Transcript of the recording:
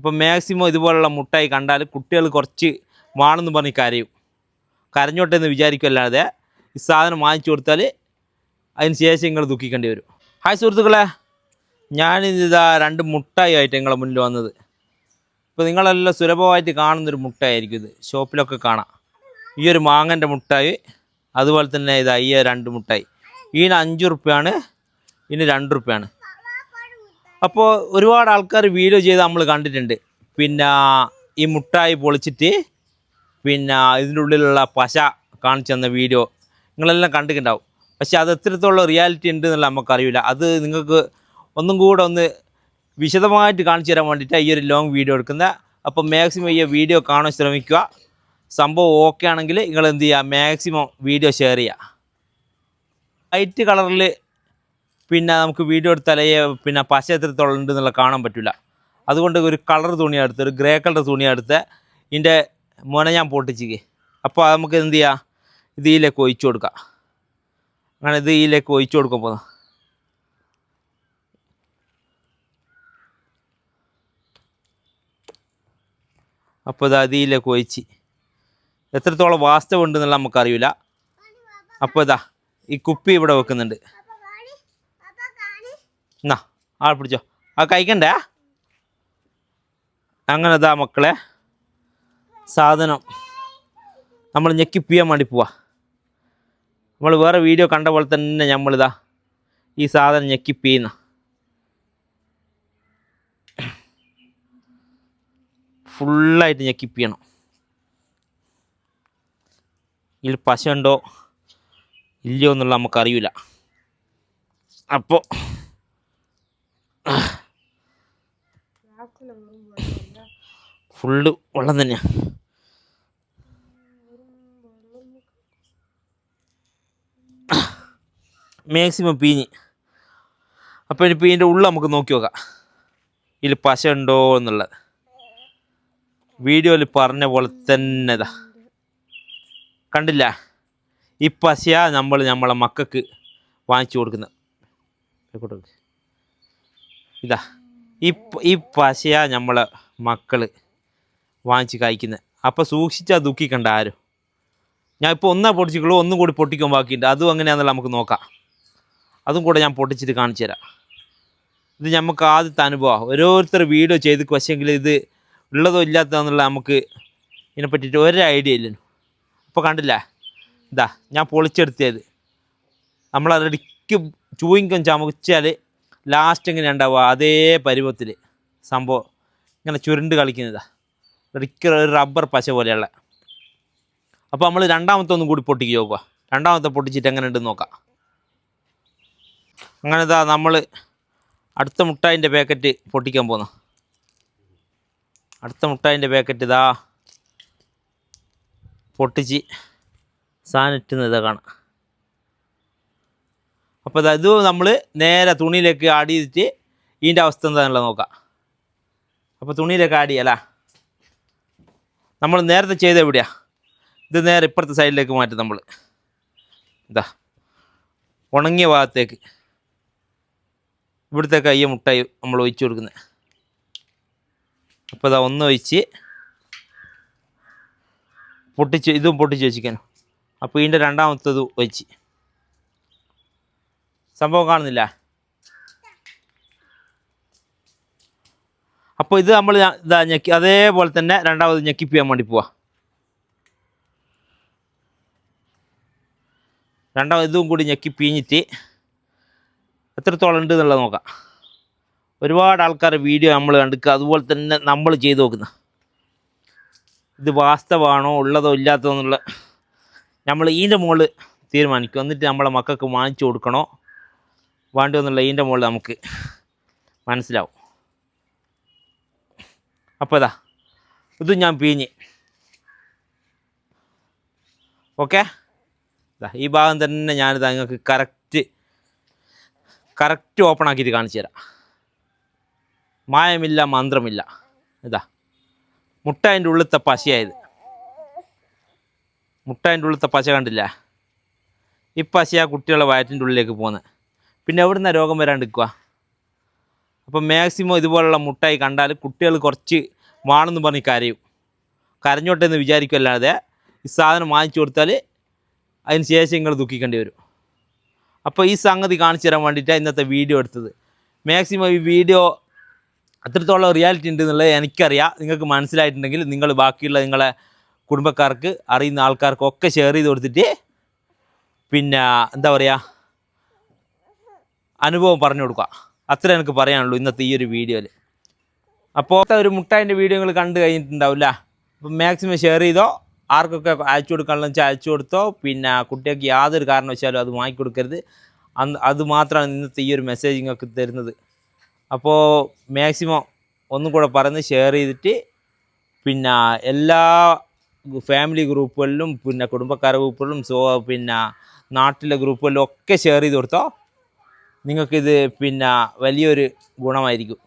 അപ്പം മാക്സിമം ഇതുപോലുള്ള മുട്ടായി കണ്ടാൽ കുട്ടികൾ കുറച്ച് വേണമെന്ന് പറഞ്ഞ് കരയും. കരഞ്ഞോട്ടെ എന്ന് വിചാരിക്കുമല്ലാതെ ഈ സാധനം വാങ്ങിച്ചു കൊടുത്താൽ അതിന് ശേഷം നിങ്ങൾ ദുഃഖിക്കേണ്ടി വരും. ഹായ് സുഹൃത്തുക്കളെ. ഞാനിതാ രണ്ട് മുട്ടായി ആയിട്ട് നിങ്ങളെ മുന്നിൽ വന്നത്. ഇപ്പോൾ നിങ്ങളെല്ലാം സുലഭമായിട്ട് കാണുന്നൊരു മുട്ടായിരിക്കും ഇത്. ഷോപ്പിലൊക്കെ കാണാം. ഈ ഒരു മാങ്ങന്റെ മുട്ടായി അതുപോലെ തന്നെ ഇതാ ഈ രണ്ട് മുട്ടായി. ഇതിന് അഞ്ച് റുപ്യാണ് ഇതിന് രണ്ട് റുപ്യാണ് അപ്പോൾ ഒരുപാട് ആൾക്കാർ വീഡിയോ ചെയ്ത് നമ്മൾ കണ്ടിട്ടുണ്ട്. പിന്നെ ഈ മുട്ടായി പൊളിച്ചിട്ട് പിന്നെ ഇതിന്റെ ഉള്ളിലുള്ള പശ കാണിച്ചു തന്ന വീഡിയോ നിങ്ങളെല്ലാം കണ്ടിട്ടുണ്ടാവും. പക്ഷെ അത് എത്രത്തോളം റിയാലിറ്റി ഉണ്ട് എന്നുള്ള നമുക്കറിയില്ല. അത് നിങ്ങൾക്ക് ഒന്നും കൂടെ ഒന്ന് വിശദമായിട്ട് കാണിച്ചു തരാൻ വേണ്ടിയിട്ടാണ് ഈ ഒരു ലോങ് വീഡിയോ എടുക്കുന്നത്. അപ്പോൾ മാക്സിമം ഈ വീഡിയോ കാണാൻ ശ്രമിക്കുക. സംഭവം ഓക്കെ ആണെങ്കിൽ നിങ്ങൾ എന്ത് ചെയ്യുക? മാക്സിമം വീഡിയോ ഷെയർ ചെയ്യുക. വൈറ്റ് കളറിൽ പിന്നെ നമുക്ക് വീഡിയോ എടുത്താൽ പിന്നെ പശ എത്രത്തോളം ഉണ്ട് എന്നുള്ള കാണാൻ പറ്റില്ല. അതുകൊണ്ട് ഒരു കളർ തുണിയാണ് എടുത്ത് ഒരു ഗ്രേ കളർ തുണിയാണ് എടുത്ത് ഇതിന്റെ മുന ഞാൻ പൊട്ടിച്ചിക്ക് അപ്പോൾ നമുക്ക് എന്ത് ചെയ്യാം? ഇത് ഇതിലേക്ക് ഒഴിച്ചു കൊടുക്കാം. അങ്ങനെ ഇത് ഇതിലേക്ക് ഒഴിച്ചു കൊടുക്കാൻ പോകുന്നത് അപ്പോൾ ഇത് അതിയിലേക്ക് ഒഴിച്ച്. എത്രത്തോളം വാസ്തവം ഉണ്ടെന്നുള്ള നമുക്കറിയില്ല. അപ്പോൾ ഇതാ ഈ കുപ്പി ഇവിടെ വെക്കുന്നുണ്ട്. എന്നാ ആൾ പിടിച്ചോ. ആ കഴിക്കണ്ടേ? അങ്ങനെ ഇതാ മക്കളെ. സാധനം. നമ്മൾ ഞെക്കിപ്പിയാൻ വേണ്ടി പോവാ. നമ്മൾ വേറെ വീഡിയോ കണ്ട പോലെ തന്നെ നമ്മളിതാ ഈ സാധനം ഞെക്കിപ്പിയുന്ന ഫുള്ളായിട്ട് ഞെക്കിപ്പിയണം ഇതിൽ പശ ഉണ്ടോ? ഇല്ലയോ എന്നുള്ള നമുക്കറിയില്ല അപ്പോൾ ഫുള്ള് വെള്ളം തന്നെയാണ് മാക്സിമം പീഞ്ഞ്. അപ്പോൾ ഇനി പീന്റെ ഉള്ള നമുക്ക് നോക്കി നോക്കാം. ഇതിൽ പശ ഉണ്ടോ എന്നുള്ളത്. വീഡിയോയിൽ പറഞ്ഞ പോലെ തന്നെ ഇതാ. കണ്ടില്ല? ഈ പശയാ നമ്മൾ നമ്മളെ മക്കൾക്ക് വാങ്ങിച്ചു കൊടുക്കുന്നത്. വെക്ക്. ഇതാ ഈ ഈ പശയാ നമ്മളെ മക്കൾ വാങ്ങിച്ച് കഴിക്കുന്നത് അപ്പോൾ സൂക്ഷിച്ചാൽ ദുഃഖിക്കണ്ട ആരും. ഞാൻ ഇപ്പോൾ ഒന്നാ പൊട്ടിച്ചിട്ടുള്ളൂ ഒന്നും കൂടി പൊട്ടിക്കാൻ ബാക്കിയുണ്ട്. അതും അങ്ങനെയാണെന്നുള്ള നമുക്ക് നോക്കാം. അതും കൂടെ ഞാൻ പൊട്ടിച്ചിട്ട് കാണിച്ചു തരാം. ഇത് നമുക്ക് ആദ്യത്തെ അനുഭവമാണ് ഓരോരുത്തർ വീഡിയോ ചെയ്ത് പക്ഷേങ്കിൽ ഇത് ഉള്ളതോ ഇല്ലാത്തതെന്നുള്ള നമുക്ക് ഇതിനെ പറ്റിയിട്ട് ഒരു ഐഡിയ ഇല്ലല്ലോ. അപ്പോൾ കണ്ടില്ല? ഇതാ ഞാൻ പൊളിച്ചെടുത്തത്. നമ്മളതിടയ്ക്ക് ചൂയിങ്കം ചമച്ചാൽ ലാസ്റ്റ് ഇങ്ങനെ ഉണ്ടാവുക അതേ പരുവത്തിൽ സംഭവം ഇങ്ങനെ ചുരുണ്ട് കളിക്കുന്നതാ. റിക്കർ ഒരു റബ്ബർ പശ പോലെയുള്ള. അപ്പോൾ നമ്മൾ രണ്ടാമത്തെ ഒന്നും കൂടി പൊട്ടിക്ക് നോക്കുക രണ്ടാമത്തെ പൊട്ടിച്ചിട്ട് എങ്ങനെ ഉണ്ടെന്ന് നോക്കാം. അങ്ങനെ ഇതാ നമ്മൾ അടുത്ത മുട്ടായിന്റെ പാക്കറ്റ് പൊട്ടിക്കാൻ പോകുന്നു അടുത്ത മുട്ടായിന്റെ പാക്കറ്റ് ഇതാ പൊട്ടിച്ച് സാധനം ഇട്ടുന്നത് ഇതാ കാണാം. അപ്പോൾ ഇതാ നമ്മൾ നേരെ തുണിയിലേക്ക് ആഡ് ചെയ്തിട്ട് ഇതിന്റെ അവസ്ഥ എന്താണെന്നുള്ളത് നോക്കാം. അപ്പോൾ തുണിയിലേക്ക് ആഡ് ചെയ്യാം അല്ലേ? നമ്മൾ നേരത്തെ ചെയ്ത എവിടെയാ? ഇത് നേരെ ഇപ്പുറത്തെ സൈഡിലേക്ക് മാറ്റും നമ്മൾ എന്താ ഉണങ്ങിയ ഭാഗത്തേക്ക്. ഇവിടുത്തെ കയ്യ മുട്ടായി നമ്മൾ ഒഴിച്ചു കൊടുക്കുന്നത്. അപ്പോൾ ഇതാ ഒന്ന് ഒഴിച്ച് പൊട്ടിച്ച് ഇതും പൊട്ടിച്ച് വെച്ചിരിക്കാനും അപ്പോൾ ഇതിന്റെ രണ്ടാമത്തത് ഒഴിച്ച്. സംഭവം കാണുന്നില്ല. അപ്പോൾ ഇത് നമ്മൾ ഇതാ ഞെക്കി അതേപോലെ തന്നെ രണ്ടാമത് ഞെക്കിപ്പിയാൻ വേണ്ടി പോവാ. രണ്ടാമത് ഇതും കൂടി ഞെക്കി പിഞ്ഞിട്ട് എത്രത്തോളം ഉണ്ട് എന്നുള്ളത് നോക്കാം. ഒരുപാട് ആൾക്കാർ വീഡിയോ നമ്മൾ കണ്ടിക്കുക അതുപോലെ തന്നെ നമ്മൾ ചെയ്ത് നോക്കുന്ന. ഇത് വാസ്തവാണോ ഉള്ളതോ ഇല്ലാത്തതോ എന്നുള്ള നമ്മൾ ഇതിന്റെ മുകളിൽ തീരുമാനിക്കും. എന്നിട്ട് നമ്മളെ മക്കൾക്ക് വാങ്ങിച്ചു കൊടുക്കണോ വേണ്ടോ എന്നുള്ള ഇതിന്റെ മുകളിൽ നമുക്ക് മനസ്സിലാവും. അപ്പോൾ ഇതാ ഇതും ഞാൻ പിഞ്ഞ് ഓക്കെ? ഈ ഭാഗം തന്നെ ഞാനിത് നിങ്ങൾക്ക് കറക്റ്റ് കറക്റ്റ് ഓപ്പൺ ആക്കിയിട്ട് കാണിച്ചു തരാം. മായമില്ല മന്ത്രമില്ല. ഇതാ മുട്ട അതിന്റെ ഉള്ളിലത്തെ പശയായത്. മുട്ട അതിന്റെ ഉള്ളിലത്തെ പശ കണ്ടില്ല? ഈ പശയാ കുട്ടികളെ വയറ്റിന്റെ ഉള്ളിലേക്ക് പോകുന്നത്. പിന്നെ എവിടുന്ന രോഗം വരാണ്ടിരിക്കുക അപ്പം മാക്സിമം ഇതുപോലുള്ള മുട്ടായി കണ്ടാൽ കുട്ടികൾ കുറച്ച് വേണമെന്ന് പറഞ്ഞ് കരയും. കരഞ്ഞോട്ടെ എന്ന് വിചാരിക്കുമല്ലാതെ ഈ സാധനം വാങ്ങിച്ചു കൊടുത്താൽ അതിന് ശേഷം നിങ്ങൾ ദുഃഖിക്കേണ്ടി വരും. അപ്പോൾ ഈ സംഗതി കാണിച്ചു തരാൻ വേണ്ടിയിട്ടാണ് ഇന്നത്തെ വീഡിയോ എടുത്തത്. മാക്സിമം ഈ വീഡിയോ അത്രത്തോളം റിയാലിറ്റി ഉണ്ട് എന്നുള്ളത് എനിക്കറിയാം. നിങ്ങൾക്ക് മനസ്സിലായിട്ടുണ്ടെങ്കിൽ നിങ്ങൾ ബാക്കിയുള്ള നിങ്ങളെ കുടുംബക്കാർക്ക് അറിയുന്ന ആൾക്കാർക്കൊക്കെ ഷെയർ ചെയ്ത് കൊടുത്തിട്ട് പിന്നെ എന്താ പറയുക അനുഭവം പറഞ്ഞു കൊടുക്കുക. അത്ര എനിക്ക് പറയാനുള്ളൂ ഇന്നത്തെ ഈ ഒരു വീഡിയോയിൽ. അപ്പോൾ ഒരു മുട്ടായിന്റെ വീഡിയോ നിങ്ങൾ കണ്ടു കഴിഞ്ഞിട്ടുണ്ടാവില്ല. അപ്പം മാക്സിമം ഷെയർ ചെയ്തോ ആർക്കൊക്കെ അയച്ചു കൊടുക്കാനുള്ള വെച്ചാൽ അയച്ചു കൊടുത്തോ പിന്നെ കുട്ടികൾക്ക് യാതൊരു കാരണവശാലും അത് വാങ്ങിക്കൊടുക്കരുത് അന്ന് അത് മാത്രമാണ് ഇന്നത്തെ ഈ ഒരു മെസ്സേജ് നിങ്ങൾക്ക് തരുന്നത്. അപ്പോൾ മാക്സിമം ഒന്നും കൂടെ പറഞ്ഞ് ഷെയർ ചെയ്തിട്ട് പിന്നെ എല്ലാ ഫാമിലി ഗ്രൂപ്പുകളിലും പിന്നെ കുടുംബക്കാര ഗ്രൂപ്പുകളിലും സോ പിന്നെ നാട്ടിലെ ഗ്രൂപ്പുകളിലും ഒക്കെ ഷെയർ ചെയ്ത് കൊടുത്തോ. നിങ്ങൾക്കിത് പിന്നെ വലിയൊരു ഗുണമായിരിക്കും.